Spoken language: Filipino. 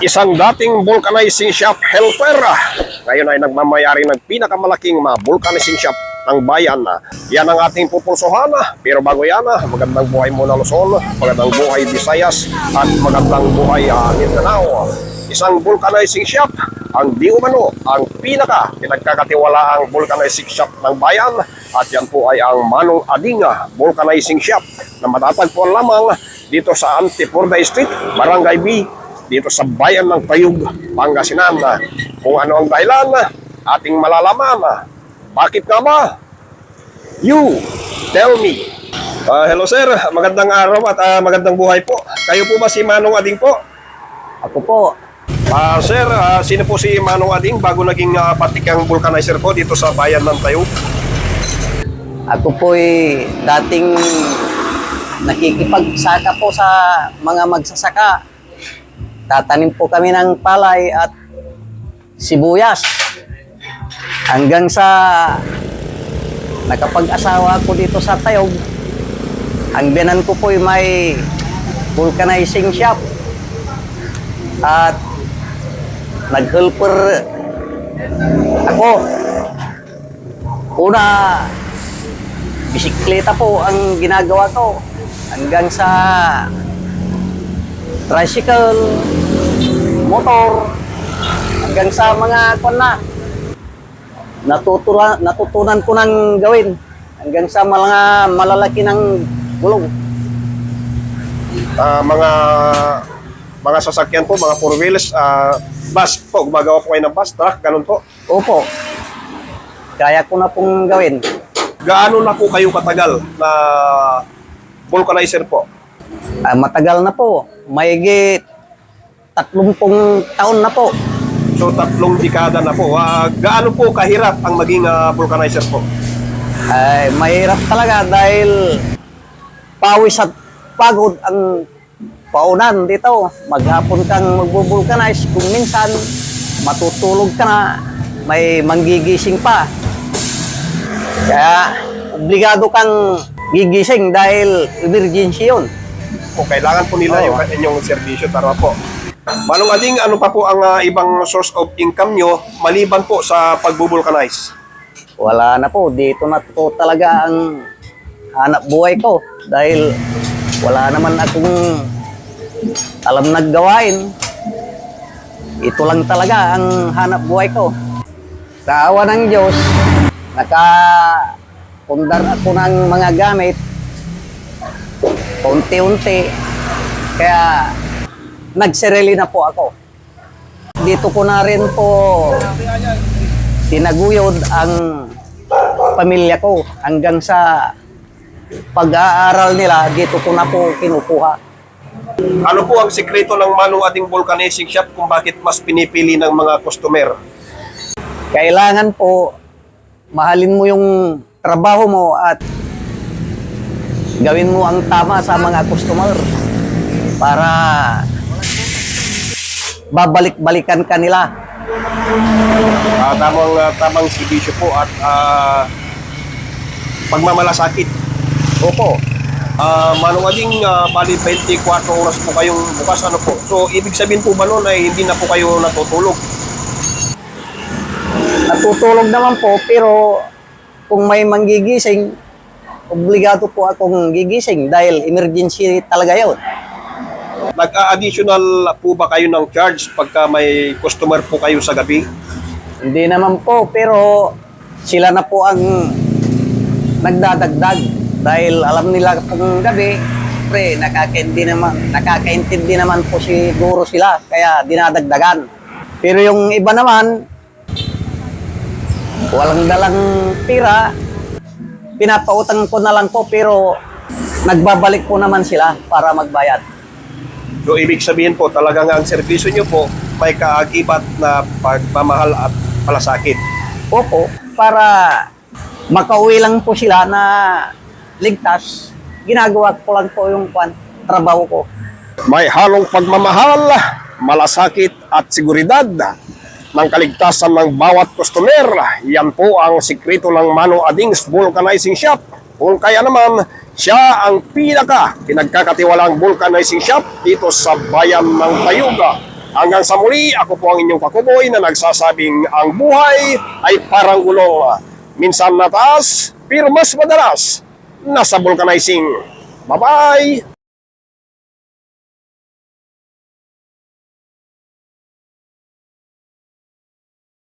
Isang dating vulcanizing shop helper. Ngayon ay nagmamayari ng pinakamalaking mga vulcanizing shop ng bayan. Yan ang ating pupulsohan. Pero bago yan, magandang buhay muna Luzon, magandang buhay Visayas, at magandang buhay uh, Mindanao. Isang vulcanizing shop, ang di umano, ang pinaka pinagkakatiwala ang vulcanizing shop ng bayan. At yan po ay ang Manong Adinga Vulcanizing Shop na matatagpuan lamang dito sa Antipurda Street, Barangay B, dito sa bayan ng Tayug, Pangasinan. Kung ano ang dahilan, ating malalaman. Bakit nga ba? You tell me. Ah, hello sir, magandang araw at ah, magandang buhay po. Kayo po ba si Manong Ading po? Ako po, Ah, sir, ah, sino po si Manong Ading bago naging uh, patikang vulcanizer po dito sa bayan ng Tayug? ako po'y dating nakikipagsaka po sa mga magsasaka. Tatanim po kami ng palay at sibuyas. Hanggang sa nakapag-asawa ako dito sa Tayog, ang binan ko po'y may vulcanizing shop. At nag-helper ako. Una, bisikleta po ang ginagawa ko hanggang sa tricycle, motor, hanggang sa mga kon na. Natutura, natutunan ko nang gawin hanggang sa mga malalaki ng gulong. Ah, mga mga sasakyan po, mga four wheels, ah, bus po, gumagawa po kayo ng bus, truck, ganun po. Opo, kaya ko na pong gawin. Gaano na po kayo katagal na vulcanizer po? Ah, matagal na po, mayigit tatlumpong taon na po. So tatlong dekada na po. Ah, gaano po kahirap ang maging ah, vulcanizer po? Ay, mahirap talaga dahil pawis at pagod ang paunan dito. Maghapon kang magbubulkanize. Kung minsan, matutulog ka na, may manggigising pa. Kaya, obligado kang gigising dahil emergency yun. O kailangan po nila Oo. yung inyong serbisyo tara po. Manong Ading, ano pa po ang ah, ibang source of income nyo maliban po sa pagbubulkanize? Wala na po. Dito na po talaga ang hanap buhay ko. Dahil wala naman akong alam naggawain. Ito lang talaga ang hanap buhay ko. Sa awa ng Diyos, nakapundar ako ng mga gamit. Unti-unti. Kaya nagsireli na po ako. Dito ko na rin po tinaguyod ang pamilya ko hanggang sa pag-aaral nila, dito ko na po kinukuha. Ano po ang sikreto ng Manong Ading Vulcanizing Shop kung bakit mas pinipili ng mga customer? Kailangan po mahalin mo yung trabaho mo at gawin mo ang tama sa mga customer para babalik-balikan ka nila. Ah, tamang ah, tamang serbisyo po at ah, pagmamalasakit. Opo, Ah, Manong Ading, ah, bali 24 oras po kayong bukas ano po. So ibig sabihin po ba noon ay hindi na po kayo natutulog? natutulog naman po pero kung may manggigising, obligado po akong gigising dahil emergency talaga yun. Nag-additional po ba kayo ng charge pagka may customer po kayo sa gabi? Hindi naman po, pero sila na po ang nagdadagdag dahil alam nila kung gabi, pre, nakakaintindi naman, nakakaintindi naman po siguro sila, kaya dinadagdagan. Pero yung iba naman, walang dalang pira, pinapautang ko na lang po, pero nagbabalik po naman sila para magbayad. So ibig sabihin po talagang ang serbisyo nyo po may kaagibat na pagmamahal at palasakit. Opo, para makauwi lang po sila na ligtas, ginagawa ko lang po yung kwan, trabaho ko. May halong pagmamahal, malasakit at seguridad ng kaligtasan ng bawat customer. Yan po ang sikreto ng Mano Adings Vulcanizing Shop. Kung kaya naman, siya ang pinaka pinagkakatiwalaang vulcanizing shop dito sa bayan ng Tayuga, Hanggang sa muli, ako po ang inyong kakuboy na nagsasabing ang buhay ay parang gulong. Minsan nataas, pero mas madalas nasa vulcanizing. Bye-bye!